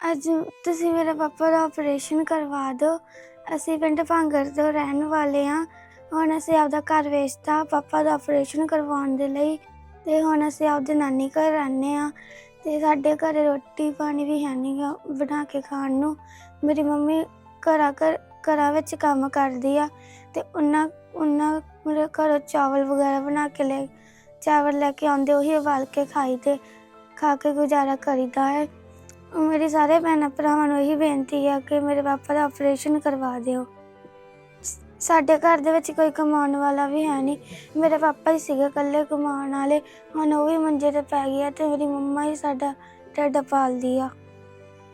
ਅੱਜ ਤੁਸੀਂ ਮੇਰੇ ਪਾਪਾ ਦਾ ਆਪਰੇਸ਼ਨ ਕਰਵਾ ਦਿਓ। ਅਸੀਂ ਪਿੰਡ ਭਾਂਗਰ ਤੋਂ ਰਹਿਣ ਵਾਲੇ ਹਾਂ। ਹੁਣ ਅਸੀਂ ਆਪਦਾ ਘਰ ਵੇਚਤਾ ਪਾਪਾ ਦਾ ਆਪਰੇਸ਼ਨ ਕਰਵਾਉਣ ਦੇ ਲਈ। ਤੇ ਹੁਣ ਅਸੀਂ ਆਪਦੇ ਨਾਨੀ ਘਰ ਰਹਿੰਦੇ ਹਾਂ। ਤੇ ਸਾਡੇ ਘਰ ਰੋਟੀ ਪਾਣੀ ਵੀ ਹੈ ਨਹੀਂ ਬਣਾ ਕੇ ਖਾਣ ਨੂੰ। ਮੇਰੀ ਮੰਮੀ ਘਰਾਂ ਘਰ, ਘਰਾਂ ਵਿੱਚ ਕੰਮ ਕਰਦੀ ਆ। ਤੇ ਉਹਨਾਂ ਉਹਨਾਂ ਮੇਰੇ ਘਰੋਂ ਚਾਵਲ ਵਗੈਰਾ ਬਣਾ ਕੇ ਲੈ, ਚਾਵਲ ਲੈ ਕੇ ਆਉਂਦੇ, ਉਹੀ ਉਬਾਲ ਕੇ ਖਾਈ ਤੇ ਖਾ ਕੇ ਗੁਜ਼ਾਰਾ ਕਰੀਦਾ ਹੈ। ਮੇਰੀ ਸਾਰੇ ਭੈਣਾਂ ਭਰਾਵਾਂ ਨੂੰ ਇਹੀ ਬੇਨਤੀ ਹੈ ਕਿ ਮੇਰੇ ਪਾਪਾ ਦਾ ਆਪਰੇਸ਼ਨ ਕਰਵਾ ਦਿਓ। ਸ- ਸਾਡੇ ਘਰ ਦੇ ਵਿੱਚ ਕੋਈ ਕਮਾਉਣ ਵਾਲਾ ਵੀ ਹੈ ਨਹੀਂ। ਮੇਰੇ ਪਾਪਾ ਹੀ ਸੀਗੇ ਇਕੱਲੇ ਕਮਾਉਣ ਵਾਲੇ। ਹੁਣ ਉਹ ਵੀ ਮੰਜੇ ਤੇ ਪੈ ਗਿਆ ਤੇ ਮੇਰੀ ਮੰਮਾ ਹੀ ਸਾਡਾ ਢਿੱਡ ਪਾਲਦੀ ਆ।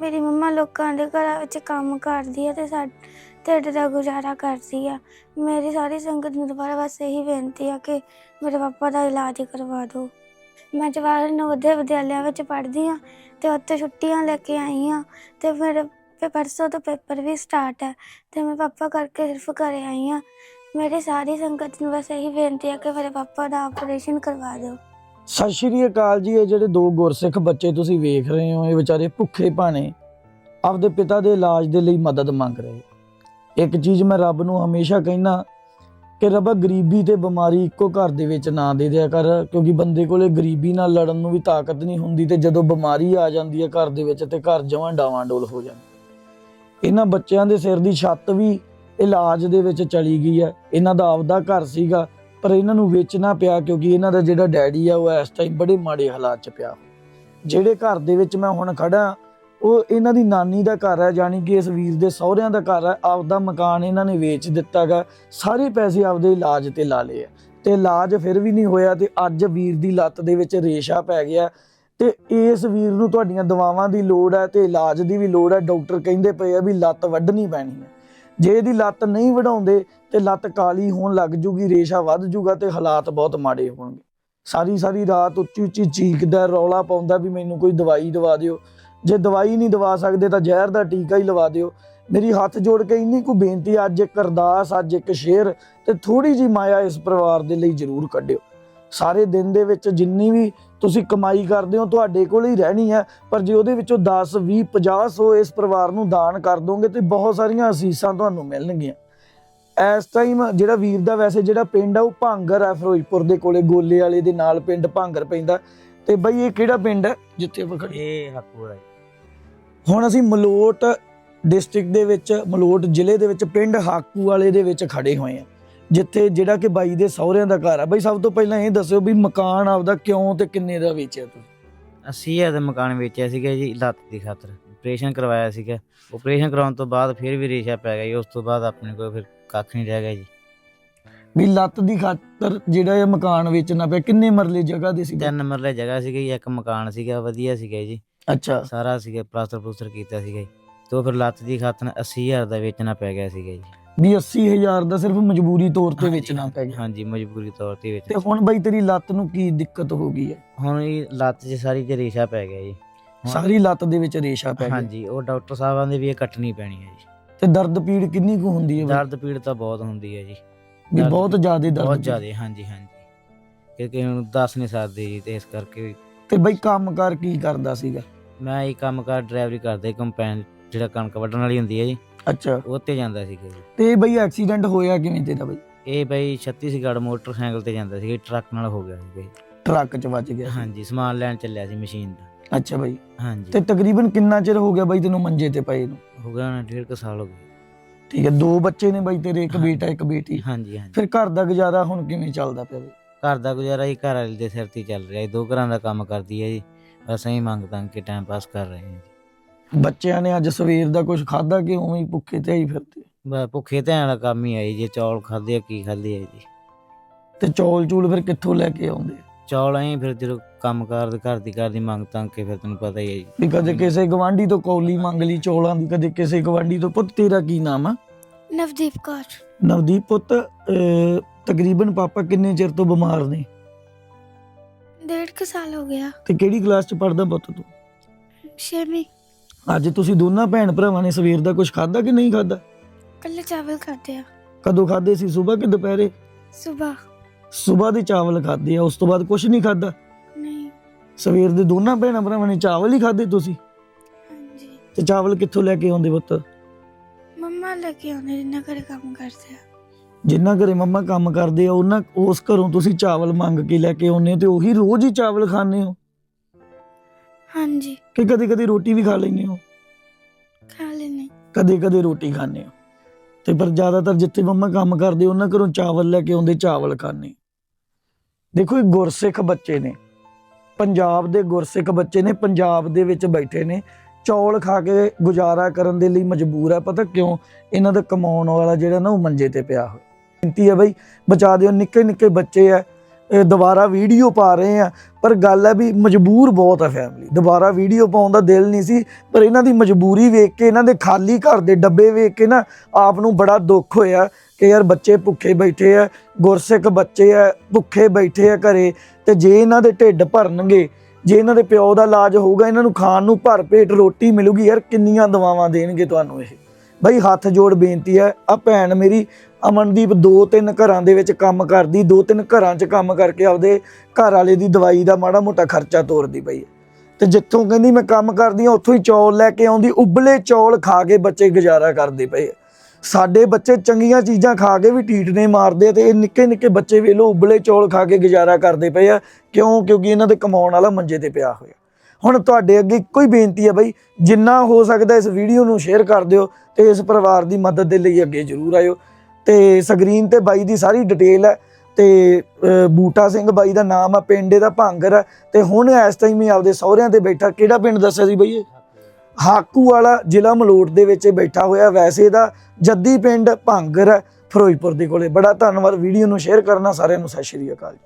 ਮੇਰੀ ਮੰਮਾ ਲੋਕਾਂ ਦੇ ਘਰਾਂ ਵਿੱਚ ਕੰਮ ਕਰਦੀ ਆ ਤੇ ਸਾ ਢਿੱਡ ਦਾ ਗੁਜ਼ਾਰਾ ਕਰਦੀ ਆ। ਮੇਰੀ ਸਾਰੀ ਸੰਗਤ ਨੂੰ ਦੁਬਾਰਾ ਬਸ ਇਹੀ ਬੇਨਤੀ ਆ ਕਿ ਮੇਰੇ ਪਾਪਾ ਦਾ ਇਲਾਜ ਕਰਵਾ ਦਿਓ। ਮੈਂ ਜਵਾਹਰ ਨਵੋਦਿਆ ਵਿਦਿਆਲਿਆ ਵਿੱਚ ਪੜ੍ਹਦੀ ਆ ਤੇ ਉੱਥੇ ਛੁੱਟੀਆਂ ਲੈ ਕੇ ਆਈ ਆ ਤੇ ਫਿਰ ਫਿਰ ਪਰਸੋਂ ਤੋਂ ਪੇਪਰ ਵੀ ਸਟਾਰਟ ਹੈ ਤੇ ਮੈਂ ਪਾਪਾ ਕਰਕੇ ਸਿਰਫ ਘਰੇ ਆਈ ਆ ਮੇਰੀ ਸਾਰੀ ਸੰਗਤ ਨੂੰ ਬਸ ਇਹੀ ਬੇਨਤੀ ਹੈ ਕਿ ਮੇਰੇ ਪਾਪਾ ਦਾ ਆਪਰੇਸ਼ਨ ਕਰਵਾ ਦਿਓ। ਸਤਿ ਸ਼੍ਰੀ ਅਕਾਲ ਜੀ, ਇਹ ਜਿਹੜੇ ਦੋ ਗੁਰਸਿੱਖ ਬੱਚੇ ਤੁਸੀਂ ਵੇਖ ਰਹੇ ਹੋ, ਇਹ ਵਿਚਾਰੇ ਭੁੱਖੇ ਭਾਣੇ, ਆਪਦੇ ਪਿਤਾ ਦੇ ਇਲਾਜ ਦੇ ਲਈ ਮਦਦ ਮੰਗ ਰਹੇ। ਇੱਕ ਚੀਜ਼ ਮੈਂ ਰੱਬ ਨੂੰ ਹਮੇਸ਼ਾ ਕਹਿੰਦਾ ਕਿ ਰੱਬਾ ਗਰੀਬੀ ਤੇ ਬਿਮਾਰੀ ਇੱਕੋ ਘਰ ਦੇ ਵਿੱਚ ਨਾ ਦੇ ਦਿਆ ਕਰ, ਕਿਉਂਕਿ ਬੰਦੇ ਕੋਲੇ ਗਰੀਬੀ ਨਾਲ ਲੜਨ ਨੂੰ ਵੀ ਤਾਕਤ ਨਹੀਂ ਹੁੰਦੀ ਤੇ ਜਦੋਂ ਬਿਮਾਰੀ ਆ ਜਾਂਦੀ ਹੈ ਘਰ ਦੇ ਵਿੱਚ ਤੇ ਘਰ ਜਮਾਂ ਡਾਵਾਂ ਡੋਲ ਹੋ ਜਾਂਦਾ। ਇਹਨਾਂ ਬੱਚਿਆਂ ਦੇ ਸਿਰ ਦੀ ਛੱਤ ਵੀ ਇਲਾਜ ਦੇ ਵਿੱਚ ਚਲੀ ਗਈ ਹੈ। ਇਹਨਾਂ ਦਾ ਆਪਦਾ ਘਰ ਸੀਗਾ, ਪਰ ਇਹਨਾਂ ਨੂੰ ਵੇਚਣਾ ਪਿਆ ਕਿਉਂਕਿ ਇਹਨਾਂ ਦਾ ਜਿਹੜਾ ਡੈਡੀ ਆ ਉਹ ਇਸ ਟਾਈਮ ਬੜੇ ਮਾੜੇ ਹਾਲਾਤ 'ਚ ਪਿਆ। ਜਿਹੜੇ ਘਰ ਦੇ ਵਿੱਚ ਮੈਂ ਹੁਣ ਖੜਾ ਉਹ ਇਹਨਾਂ ਦੀ ਨਾਨੀ ਦਾ ਘਰ ਹੈ ਜਾਨੀ ਕਿ ਇਸ ਵੀਰ ਦੇ ਸਹੁਰਿਆਂ ਦਾ ਘਰ ਹੈ। ਆਪਦਾ ਮਕਾਨ ਇਹਨਾਂ ਨੇ ਵੇਚ ਦਿੱਤਾਗਾ ਸਾਰੇ ਪੈਸੇ ਆਪਦੇ ਇਲਾਜ ਤੇ ਲਾ ਲਏ ਆ। ਤੇ ਇਲਾਜ ਫਿਰ ਵੀ ਨਹੀਂ ਹੋਇਆ ਤੇ ਅੱਜ ਵੀਰ ਦੀ ਲੱਤ ਦੇ ਵਿੱਚ ਰੇਸ਼ਾ ਪੈ ਗਿਆ। ਤੇ ਇਸ ਵੀਰ ਨੂੰ ਤੁਹਾਡੀਆਂ ਦਵਾਵਾਂ ਦੀ ਲੋੜ ਹੈ ਤੇ ਇਲਾਜ ਦੀ ਵੀ ਲੋੜ ਹੈ। ਡਾਕਟਰ ਕਹਿੰਦੇ ਪਏ ਆ ਵੀ ਲੱਤ ਵੱਢਣੀ ਪੈਣੀ ਹੈ। ਜੇ ਇਹਦੀ ਲੱਤ ਨਹੀਂ ਵਢਾਉਂਦੇ ਤੇ ਲੱਤ ਕਾਲੀ ਹੋਣ ਲੱਗ ਜੂਗੀ, ਰੇਸ਼ਾ ਵੱਧ ਜੂਗਾ ਤੇ ਹਾਲਾਤ ਬਹੁਤ ਮਾੜੇ ਹੋਣਗੇ। ਸਾਰੀ ਸਾਰੀ ਰਾਤ ਉੱਚੀ ਉੱਚੀ ਚੀਕਦਾ, ਰੌਲਾ ਪਾਉਂਦਾ ਵੀ ਮੈਨੂੰ ਕੋਈ ਦਵਾਈ ਦਵਾ ਦਿਓ। ਜੇ ਦਵਾਈ ਨਹੀਂ ਦਵਾ ਸਕਦੇ ਤਾਂ ਜ਼ਹਿਰ ਦਾ ਟੀਕਾ ਹੀ ਲਵਾ ਦਿਓ। ਮੇਰੀ ਹੱਥ ਜੋੜ ਕੇ ਇੰਨੀ ਕੁ ਬੇਨਤੀ ਅੱਜ ਇੱਕ ਅਰਦਾਸ, ਅੱਜ ਇੱਕ ਸ਼ੇਰ ਤੇ ਥੋੜੀ ਜੀ ਮਾਇਆ ਇਸ ਪਰਿਵਾਰ ਦੇ ਲਈ ਜ਼ਰੂਰ ਕੱਢਿਓ। ਸਾਰੇ ਦਿਨ ਦੇ ਵਿੱਚ ਜਿੰਨੀ ਵੀ ਤੁਸੀਂ ਕਮਾਈ ਕਰਦੇ ਹੋ, ਤੁਹਾਡੇ ਕੋਲ ਹੀ ਰਹਿਣੀ ਹੈ, ਪਰ ਜੇ ਉਹਦੇ ਵਿੱਚੋਂ 10 20 50 ਸੌ ਇਸ ਪਰਿਵਾਰ ਨੂੰ ਦਾਨ ਕਰ ਦੋਗੇ ਤੇ ਬਹੁਤ ਸਾਰੀਆਂ ਅਸੀਸਾਂ ਤੁਹਾਨੂੰ ਮਿਲਣਗੀਆਂ। ਇਸ ਟਾਈਮ ਜਿਹੜਾ ਵੀਰ ਦਾ ਵੈਸੇ ਜਿਹੜਾ ਪਿੰਡ ਆ, ਉਹ ਭਾਂਗਰ ਹੈ ਫਿਰੋਜ਼ਪੁਰ ਦੇ ਕੋਲੇ, ਗੋਲੇ ਵਾਲੇ ਦੇ ਨਾਲ ਪਿੰਡ ਭਾਂਗਰ ਪੈਂਦਾ। ਤੇ ਬਈ ਇਹ ਕਿਹੜਾ ਪਿੰਡ ਹੈ, ਜਿੱਥੇ ਆਪਾਂ ਖੜੇ ਇਹ ਹਕੂਰ ਹੈ। ਹੁਣ ਅਸੀਂ ਮਲੋਟ ਡਿਸਟ੍ਰਿਕਟ ਦੇ ਵਿੱਚ ਮਲੋਟ ਜ਼ਿਲ੍ਹੇ ਦੇ ਵਿੱਚ ਪਿੰਡ ਹਾਕੂ ਵਾਲੇ ਦੇ ਵਿੱਚ ਖੜੇ ਹੋਏ ਆ ਜਿੱਥੇ ਜਿਹੜਾ ਕਿ ਬਾਈ ਦੇ ਸਹੁਰਿਆਂ ਦਾ ਘਰ ਆ। ਬਈ ਸਭ ਤੋਂ ਪਹਿਲਾਂ ਇਹ ਦੱਸਿਓ ਵੀ ਮਕਾਨ ਆਪਦਾ ਕਿਉਂ ਤੇ ਕਿੰਨੇ ਦਾ ਵੇਚਿਆ ਤੁਸੀਂ? 80000 ਦਾ ਮਕਾਨ ਵੇਚਿਆ ਸੀਗਾ ਜੀ ਲੱਤ ਦੀ ਖਾਤਰ। ਆਪਰੇਸ਼ਨ ਕਰਵਾਇਆ ਸੀਗਾ। ਆਪਰੇਸ਼ਨ ਕਰਾਉਣ ਤੋਂ ਬਾਅਦ ਫਿਰ ਵੀ ਰੇਸ਼ਾ ਪੈ ਗਿਆ ਜੀ। ਉਸ ਤੋਂ ਬਾਅਦ ਆਪਣੇ ਕੋਲ ਫਿਰ ਕੱਖ ਨਹੀਂ ਰਹਿ ਗਿਆ ਜੀ। ਵੀ ਲੱਤ ਦੀ ਖਾਤਰ ਜਿਹੜਾ ਇਹ ਮਕਾਨ ਵੇਚਣਾ ਪਿਆ ਕਿੰਨੇ ਮਰਲੇ ਜਗ੍ਹਾ ਦੇ ਸੀ ਤਿੰਨ ਮਰਲੇ ਜਗ੍ਹਾ ਸੀਗੀ ਇੱਕ ਮਕਾਨ ਸੀਗਾ ਵਧੀਆ ਸੀਗਾ ਜੀ। ਅੱਛਾ। ਸਾਰਾ ਸੀਗਾ ਪਲਾਸਟਰ ਪਲੂਸਟਰ ਕੀਤਾ ਸੀਗਾ ਜੀ। ਤੋਂ ਫਿਰ ਲੱਤ ਦੀ ਖਾਤਰ 80000 ਦਾ ਵੇਚਣਾ ਪੈ ਗਿਆ ਸੀਗਾ ਜੀ। ਵੀ 80000 ਦਾ ਸਿਰਫ ਮਜਬੂਰੀ ਤੌਰ ਤੇ ਵੇਚਣਾ ਪੈ ਗਿਆ। ਹਾਂਜੀ ਮਜਬੂਰੀ ਤੌਰ ਤੇ ਤੇ ਵੇਚਣਾ ਹੁਣ ਬਈ ਤੇਰੀ ਲੱਤ ਨੂੰ ਕੀ ਦਿੱਕਤ ਹੋ ਗਈ ਹੈ? ਹੁਣ ਇਹ ਲੱਤ 'ਚ ਸਾਰੀ ਤੇ ਰੇਸ਼ਾ ਪੈ ਗਿਆ ਜੀ। ਸਾਰੀ ਲੱਤ ਦੇ ਵਿੱਚ ਰੇਸ਼ਾ ਪੈ ਗਿਆ। ਹਾਂਜੀ ਉਹ ਡਾਕਟਰ ਸਾਹਿਬਾਂ ਦੇ ਵੀ ਇਹ ਕੱਟਣੀ ਪੈਣੀ ਹੈ ਜੀ। ਤੇ ਦਰਦ ਪੀੜ ਕਿੰਨੀ ਕੁ ਹੁੰਦੀ ਹੈ? ਦਰਦ ਪੀੜ ਤਾਂ ਬਹੁਤ ਹੁੰਦੀ ਹੈ ਜੀ। ਵੀ ਬਹੁਤ ਜ਼ਿਆਦਾ ਦਰਦ ਬਹੁਤ ਜ਼ਿਆਦਾ ਹਾਂਜੀ ਹਾਂਜੀ। ਕਿਉਂਕਿ ਹੁਣ ਦੱਸ ਨਹੀਂ ਸਕਦੇ ਜੀ ਤੇ ਇਸ ਕਰਕੇ ਤੇ ਬਈ ਕੰਮ ਕਰ ਕੀ ਕਰਦਾ ਸੀਗਾ? ਮੈਂ ਇਹ ਕੰਮ ਕਰ ਡਰਾਈਵਰੀ ਕਰਦਾ ਕੰਪੈਨ ਜਿਹੜਾ ਕਣਕ ਵੱਢਣ ਵਾਲੀ ਹੁੰਦੀ ਹੈ ਜੀ ਅੱਛਾ। ਉਹ ਤੇ ਜਾਂਦਾ ਸੀਗਾ ਜੀ। ਤੇ ਬਈ ਐਕਸੀਡੈਂਟ ਹੋਇਆ ਕਿਵੇਂ ਤੇਰਾ ਬਈ? ਇਹ ਬਈ ਛੱਤੀਸਗੜ੍ਹ ਮੋਟਰਸਾਈਕਲ ਤੇ ਜਾਂਦਾ ਸੀ ਟਰੱਕ ਨਾਲ ਹੋ ਗਿਆ ਸੀ ਟਰੱਕ 'ਚ ਵੱਜ ਗਿਆ। ਹਾਂਜੀ ਸਮਾਨ ਲੈਣ ਚੱਲਿਆ ਸੀ ਮਸ਼ੀਨ ਦਾ। ਅੱਛਾ ਬਈ। ਹਾਂਜੀ। ਤੇ ਤਕਰੀਬਨ ਕਿੰਨਾ ਚਿਰ ਹੋ ਗਿਆ ਬਈ ਤੈਨੂੰ ਮੰਜੇ ਤੇ ਪਏ ਨੂੰ? ਹੋ ਗਿਆ ਨਾ ਡੇਢ ਕੁ ਸਾਲ ਹੋ ਗਏ। ਠੀਕ ਹੈ ਦੋ ਬੱਚੇ ਨੇ ਬਈ ਤੇਰੇ ਇੱਕ ਹਾਂ। ਬੇਟਾ ਇੱਕ ਬੇਟੀ। ਹਾਂਜੀ ਹਾਂਜੀ। ਫਿਰ ਘਰ ਦਾ ਗੁਜ਼ਾਰਾ ਹੁਣ ਕਿਵੇਂ ਚੱਲਦਾ ਪਿਆ ਬਈ? ਘਰ ਦਾ ਗੁਜ਼ਾਰਾ ਹੀ ਘਰ ਵਾਲੇ ਦੇ ਸਿਰ ਤੇ ਹੀ ਚੱਲ ਰਿਹਾ ਜੀ ਦੋ ਘਰਾਂ ਦਾ ਕੰਮ ਕਰਦੀ ਹੈ ਜੀ। ਬਸ ਐਂ ਮੰਗ ਤੰਗ ਕੇ ਟਾਈਮ ਪਾਸ ਕਰ ਰਹੇ ਹਾਂ ਜੀ। ਬੱਚਿਆਂ ਨੇ ਅੱਜ ਸਵੇਰ ਦਾ ਕੁਝ ਖਾਦਾ ਕਿ ਉਵੇਂ ਹੀ ਭੁੱਖੇ ਤੇ ਹੀ ਫਿਰਦੇ? ਬਸ ਭੁੱਖੇ ਧਿਆਨ ਵਾਲਾ ਕੰਮ ਹੀ ਆਈ ਜੇ ਚੌਲ ਖਾਦੇ ਆ ਕੀ ਖਾਦੇ ਆ ਜੀ। ਤੇ ਚੌਲ ਚੂਲ ਫਿਰ ਕਿੱਥੋਂ ਲੈ ਕੇ ਆਉਂਦੇ? ਚੌਲ ਐਂ ਫਿਰ ਜਦੋਂ ਕੰਮ ਕਾਰ ਦੇ ਘਰ ਦੀ ਘਰ ਦੀ ਮੰਗ ਤੰਗ ਕੇ ਫਿਰ ਤੈਨੂੰ ਪਤਾ ਹੀ ਹੈ ਜੀ। ਵੀ ਕਦੇ ਕਿਸੇ ਗਵਾਂਢੀ ਤੋਂ ਕੌਲੀ ਮੰਗ ਲਈ ਚੌਲਾਂ ਦੀ ਕਦੇ ਕਿਸੇ ਗਵਾਂਢੀ ਤੋਂ ਪੁੱਤ ਤੇਰਾ ਕੀ ਨਾਮ ਆ? ਨਵਦੀਪ ਕੌਰ। ਨਵਦੀਪ ਪੁੱਤ ਅਹ, ਤਕਰੀਬਨ ਪਾਪਾ ਕਿੰਨੇ ਚਿਰ ਤੋਂ ਬਿਮਾਰ ਨੇ? ਡੇਢ ਕੁ ਸਾਲ ਹੋ ਗਿਆ। ਤੇ ਕਿਹੜੀ ਕਲਾਸ ਚ ਪੜਦਾ ਪੁੱਤ ਤੂੰ? ਛੇਵੀਂ। ਅੱਜ ਤੁਸੀਂ ਦੋਨਾਂ ਭੈਣ ਭਰਾਵਾਂ ਨੇ ਸਵੇਰ ਦਾ ਕੁਝ ਖਾਦਾ ਕਿ ਨਹੀਂ ਖਾਦਾ ਕੱਲੇ ਚਾਵਲ ਖਾਦੇ ਆ। ਕਦੋਂ ਖਾਦੇ ਸੀ? ਸਵੇਰ ਕਿ ਦੁਪਹਿਰੇ? ਸਵੇਰ। ਸਵੇਰ ਦੇ ਚਾਵਲ ਖਾਦੇ ਆ ਉਸ ਤੋਂ ਬਾਅਦ ਕੁਝ ਨਹੀਂ ਖਾਦਾ ਨਹੀਂ। ਸਵੇਰ ਦੇ ਦੋਨਾਂ ਭੈਣਾਂ ਭਰਾਵਾਂ ਨੇ ਚਾਵਲ ਹੀ ਖਾਦੇ ਤੁਸੀਂ? ਹਾਂਜੀ। ਤੇ ਚਾਵਲ ਕਿੱਥੋਂ ਲੈ ਕੇ ਆਉਂਦੇ ਪੁੱਤ? ਮੰਮਾ ਲੈ ਕੇ ਆਉਂਦੇ ਜਿੰਨਾ ਘਰੇ ਕੰਮ ਕਰਦੇ ਆ। ਜਿੰਨਾ ਘਰੇ ਮੰਮਾ ਕੰਮ ਕਰਦੇ ਆ ਉਹਨਾਂ ਉਸ ਘਰੋਂ ਤੁਸੀਂ ਚਾਵਲ ਮੰਗ ਕੇ ਲੈ ਕੇ ਆਉਂਦੇ ਹੋ ਤੇ ਉਹੀ ਰੋਜ਼ ਹੀ ਚਾਵਲ ਖਾਂਦੇ ਹੋ? ਹਾਂਜੀ। ਕਿ ਕਦੇ ਕਦੇ ਰੋਟੀ ਵੀ ਖਾ ਲੈਂਦੇ ਹੋ? ਖਾ ਲੈਨੇ ਕਦੇ ਕਦੇ ਰੋਟੀ ਖਾਂਦੇ ਹੋ? ਤੇ ਪਰ ਜ਼ਿਆਦਾਤਰ ਜਿੱਥੇ ਮੰਮਾ ਕੰਮ ਕਰਦੇ ਉਹਨਾਂ ਘਰੋਂ ਚਾਵਲ ਲੈ ਕੇ ਆਉਂਦੇ ਚਾਵਲ ਖਾਂਦੇ ਦੇਖੋ ਇਹ ਗੁਰਸਿੱਖ ਬੱਚੇ ਨੇ। ਪੰਜਾਬ ਦੇ ਗੁਰਸਿੱਖ ਬੱਚੇ ਨੇ ਪੰਜਾਬ ਦੇ ਵਿੱਚ ਬੈਠੇ ਨੇ। ਚੌਲ ਖਾ ਕੇ ਗੁਜ਼ਾਰਾ ਕਰਨ ਦੇ ਲਈ ਮਜਬੂਰ ਹੈ ਪਤਾ ਕਿਉਂ? ਇਹਨਾਂ ਦਾ ਕਮਾਉਣ ਵਾਲਾ ਜਿਹੜਾ ਨਾ ਉਹ ਮੰਜੇ ਤੇ ਪਿਆ ਹੋਇਆ। ਬੇਨਤੀ ਹੈ ਬਈ, ਬਚਾ ਦਿਓ, ਨਿੱਕੇ ਨਿੱਕੇ ਬੱਚੇ ਆ ਦੁਬਾਰਾ ਵੀਡੀਓ ਪਾ ਰਹੇ ਆ, ਪਰ ਗੱਲ ਹੈ ਵੀ ਮਜਬੂਰ ਬਹੁਤ ਆ ਫੈਮਿਲੀ ਦੁਬਾਰਾ ਵੀਡੀਓ ਪਾਉਣ ਦਾ ਦਿਲ ਨਹੀਂ ਸੀ, ਪਰ ਇਹਨਾਂ ਦੀ ਮਜਬੂਰੀ ਵੇਖ ਕੇ, ਇਹਨਾਂ ਦੇ ਖਾਲੀ ਘਰ ਦੇ ਡੱਬੇ ਵੇਖ ਕੇ ਨਾ ਆਪ ਨੂੰ ਬੜਾ ਦੁੱਖ ਹੋਇਆ ਕਿ ਯਾਰ ਬੱਚੇ ਭੁੱਖੇ ਬੈਠੇ ਆ, ਗੁਰਸਿੱਖ ਬੱਚੇ ਆ, ਭੁੱਖੇ ਬੈਠੇ ਆ ਘਰੇ, ਤੇ ਜੇ ਇਹਨਾਂ ਦੇ ਢਿੱਡ ਭਰਨਗੇ, ਜੇ ਇਹਨਾਂ ਦੇ ਪਿਓ ਦਾ ਇਲਾਜ ਹੋਊਗਾ, ਇਹਨਾਂ ਨੂੰ ਖਾਣ ਨੂੰ ਭਰ ਪੇਟ ਰੋਟੀ ਮਿਲੂਗੀ, ਯਾਰ ਕਿੰਨੀਆਂ ਦਵਾਵਾਂ ਦੇਣਗੇ ਤੁਹਾਨੂੰ ਇਹ। ਬਈ ਹੱਥ ਜੋੜ ਬੇਨਤੀ ਹੈ ਆ ਭੈਣ ਮੇਰੀ ਅਮਨਦੀਪ ਦੋ ਤਿੰਨ ਘਰਾਂ ਦੇ ਵਿੱਚ ਕੰਮ ਕਰਦੀ, ਦੋ ਤਿੰਨ ਘਰਾਂ 'ਚ ਕੰਮ ਕਰਕੇ ਆਪਦੇ ਘਰ ਵਾਲੇ ਦੀ ਦਵਾਈ ਦਾ ਮਾੜਾ ਮੋਟਾ ਖਰਚਾ ਤੋਰਦੀ ਪਈ ਹੈ। ਤੇ ਜਿੱਥੋਂ ਕਹਿੰਦੀ ਮੈਂ ਕੰਮ ਕਰਦੀ ਹਾਂ, ਉੱਥੋਂ ਹੀ ਚੌਲ ਲੈ ਕੇ ਆਉਂਦੀ, ਉਬਲੇ ਚੌਲ ਖਾ ਕੇ ਬੱਚੇ ਗੁਜ਼ਾਰਾ ਕਰਦੇ ਪਏ ਆ। ਸਾਡੇ ਬੱਚੇ ਚੰਗੀਆਂ ਚੀਜ਼ਾਂ ਖਾ ਕੇ ਵੀ ਟੀਟਨੇ ਮਾਰਦੇ ਆ ਤੇ ਇਹ ਨਿੱਕੇ ਨਿੱਕੇ ਬੱਚੇ ਵੇਲੋ ਉਬਲੇ ਚੌਲ ਖਾ ਕੇ ਗੁਜ਼ਾਰਾ ਕਰਦੇ ਪਏ ਆ, ਕਿਉਂ? ਕਿਉਂਕਿ ਇਹਨਾਂ ਦੇ ਕਮਾਉਣ ਵਾਲਾ ਮੰਜੇ ਤੇ ਪਿਆ ਹੋਇਆ। ਹੁਣ ਤੁਹਾਡੇ ਅੱਗੇ ਇੱਕੋ ਹੀ ਬੇਨਤੀ ਹੈ ਬਾਈ, ਜਿੰਨਾ ਹੋ ਸਕਦਾ ਇਸ ਵੀਡੀਓ ਨੂੰ ਸ਼ੇਅਰ ਕਰ ਦਿਓ ਤੇ ਇਸ ਪਰਿਵਾਰ ਦੀ ਮਦਦ ਦੇ ਲਈ ਅੱਗੇ ਜ਼ਰੂਰ ਆਇਓ। ਤੇ ਸਕਰੀਨ ਤੇ ਬਾਈ ਦੀ ਸਾਰੀ ਡਿਟੇਲ ਹੈ ਤੇ ਬੂਟਾ ਸਿੰਘ ਬਾਈ ਦਾ ਨਾਮ ਆ, ਪਿੰਡ ਇਹਦਾ ਭਾਂਗਰ ਹੈ ਤੇ ਹੁਣ ਇਸ ਟਾਈਮ ਹੀ ਆਪਦੇ ਸਹੁਰਿਆਂ ਤੇ ਬੈਠਾ, ਕਿਹੜਾ ਪਿੰਡ ਦੱਸਿਆ ਸੀ ਬਈ ਹਾਕੂ ਵਾਲਾ ਜ਼ਿਲ੍ਹਾ ਮਲੋਟ ਦੇ ਵਿੱਚ ਬੈਠਾ ਹੋਇਆ, ਵੈਸੇ ਦਾ ਜੱਦੀ ਪਿੰਡ ਭਾਂਗਰ ਹੈ ਫਿਰੋਜ਼ਪੁਰ ਦੇ ਕੋਲੇ। ਬੜਾ ਧੰਨਵਾਦ ਵੀਡੀਓ ਨੂੰ ਸ਼ੇਅਰ ਕਰਨਾ ਸਾਰਿਆਂ ਨੂੰ, ਸਤਿ ਸ਼੍ਰੀ ਅਕਾਲ